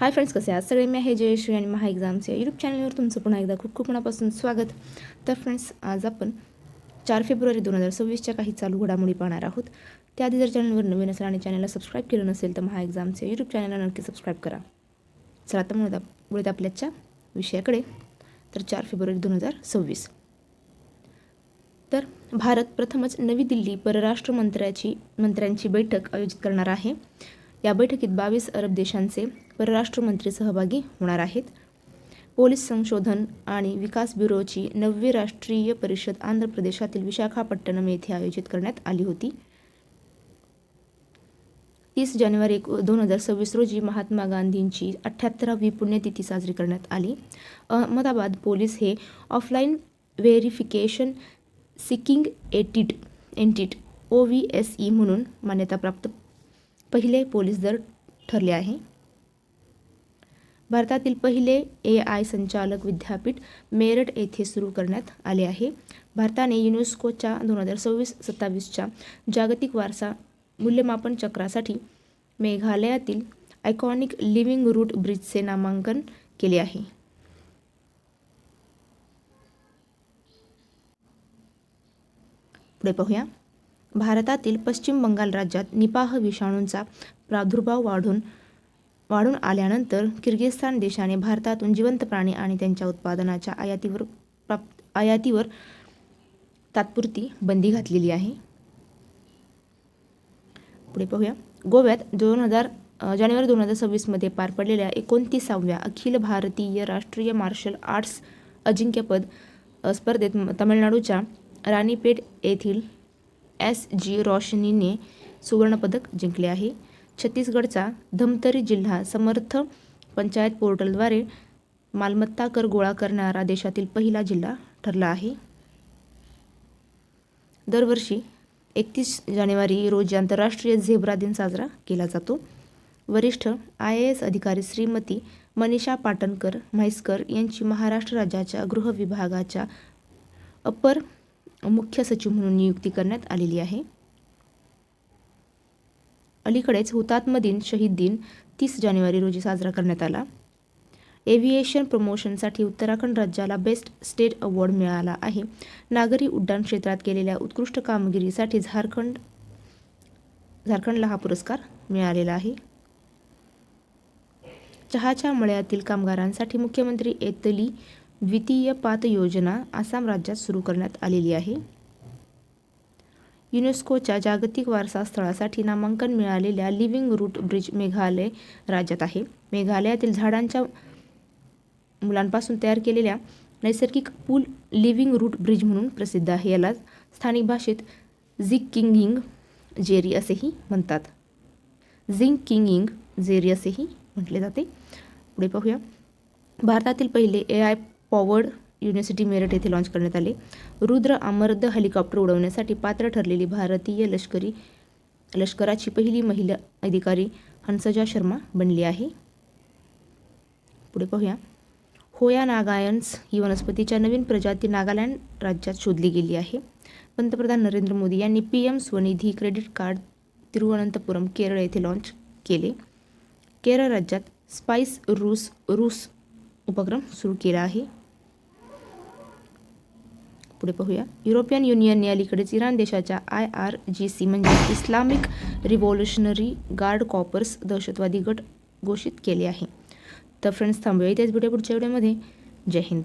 Hi friends कसे आहात? सगळे मी आहे जयश्री आणि महा एक्झाम्स या यूट्यूब चॅनलवर तुमचं पुन्हा एकदा खूप खूप मनापासून स्वागत. तर फ्रेंड्स आज आपण चार फेब्रुवारी दोन हजार सव्वीसच्या काही चालू घडामोडी पाहणार आहोत. त्याआधी जर चॅनलवर नवीन असेल आणि चॅनलला सबस्क्राईब केलं नसेल तर महा एक्झाम्स या यूट्यूब चॅनलला नक्की सबस्क्राईब करा. चला आता म्हणून बोलत आपल्याच्या विषयाकडे. तर चार फेब्रुवारी दोन हजार सव्वीस. तर भारत प्रथमच नवी दिल्ली परराष्ट्र मंत्र्याची मंत्र्यांची बैठक आयोजित करणार आहे. या बैठकीत बावीस अरब देशांचे परराष्ट्रमंत्री सहभागी होणार आहेत. पोलीस संशोधन आणि विकास ब्युरोची नववी राष्ट्रीय परिषद आंध्र प्रदेशातील विशाखापट्टणम येथे आयोजित करण्यात आली होती. तीस जानेवारी एक दोन हजार सव्वीस रोजी महात्मा गांधींची अठ्ठ्याहत्तरावी पुण्यतिथी साजरी करण्यात आली. अहमदाबाद पोलीस हे offline verification seeking एटिट entity O V S E म्हणून मान्यताप्राप्त पहिले पोलीस दल ठरले आहे. भारतातील पहिले ए आय संचालक विद्यापीठ मेरठ येथे सुरू करण्यात आले आहे. भारताने युनेस्कोच्या दोन हजार सव्वीस सत्तावीसच्या जागतिक वारसा मूल्यमापन चक्रासाठी मेघालयातील आयकॉनिक लिव्हिंग रूट ब्रिजचे नामांकन केले आहे. पुढे पाहूया. भारतातील पश्चिम बंगाल राज्यात निपाह विषाणूंचा प्रादुर्भाव वाढून वाढून आल्यानंतर किर्गिस्तान देशाने भारतातून जिवंत प्राणी आणि त्यांच्या उत्पादनाच्या आयातीवर प्राप्त आयातीवर तात्पुरती बंदी घातलेली आहे. पुढे पाहूया. गोव्यात दोन हजार जानेवारी दोन हजार सव्वीसमध्ये पार पडलेल्या एकोणतीसाव्या अखिल भारतीय राष्ट्रीय मार्शल आर्ट्स अजिंक्यपद स्पर्धेत तमिळनाडूच्या राणीपेठ येथील एस जी रोशनीने सुवर्णपदक जिंकले आहे. छत्तीसगडचा धमतरी जिल्हा समर्थ पंचायत पोर्टलद्वारे मालमत्ता कर गोळा करणारा देशातील पहिला जिल्हा ठरला आहे. दरवर्षी एकतीस जानेवारी रोजी आंतरराष्ट्रीय झेब्रा दिन साजरा केला जातो. वरिष्ठ आय ए एस अधिकारी श्रीमती मनीषा पाटणकर म्हैसकर यांची महाराष्ट्र राज्याच्या गृह विभागाच्या अपर मुख्य सचिव म्हणून नियुक्ती करण्यात आलेली आहे. अलीकडेच हुतात्मा दिन शहीद दिन तीस जानेवारी रोजी साजरा करण्यात आला. एव्हिएशन प्रमोशनसाठी उत्तराखंड राज्याला बेस्ट स्टेट अवॉर्ड मिळाला आहे. नागरी उड्डाण क्षेत्रात केलेल्या उत्कृष्ट कामगिरीसाठी झारखंड झारखंडला हा पुरस्कार मिळालेला आहे. चहाच्या मळ्यातील कामगारांसाठी मुख्यमंत्री एतली द्वितीय पात योजना आसाम राज्यात सुरू करण्यात आलेली आहे. युनेस्कोच्या जागतिक वारसा स्थळासाठी नामांकन मिळालेल्या लिव्हिंग रूट ब्रिज मेघालय राज्यात आहे. मेघालयातील झाडांच्या मुलांपासून तयार केलेल्या नैसर्गिक पूल लिव्हिंग रूट ब्रिज म्हणून प्रसिद्ध आहे. याला स्थानिक भाषेत झिक किंगिंग जेरी असेही म्हणतात. झिंग किंगिंग जेरी असेही म्हटले जाते. पुढे पाहूया. भारतातील पहिले A I powered university Meerut येथे लॉन्च करण्यात आले. रुद्र अमर्द हेलिकॉप्टर उडवण्यासाठी पात्र ठरलेली भारतीय लष्करी लष्कराची पहिली महिला अधिकारी हंसजा शर्मा बनली आहे. पुढे पाहूया. होया नागायन्स ही वनस्पतीच्या नवीन प्रजाती नागालँड राज्यात शोधली गेली आहे. पंतप्रधान नरेंद्र मोदी यांनी P M Svanidhi credit card Thiruvananthapuram Kerala येथे लॉन्च केले. केरळ राज्यात स्पाइस रूस रूस उपक्रम सुरू केला आहे. पुढे पाहूया. युरोपियन युनियनने अलीकडेच इराण देशाच्या आय आर जी सी म्हणजे इस्लामिक रिव्हॉल्युशनरी गार्ड कॉपर्स दहशतवादी गट घोषित केले आहे. तर फ्रेंड्स थांबूया इथेच. भेटूया पुढच्या व्हिडिओमध्ये. जय हिंद.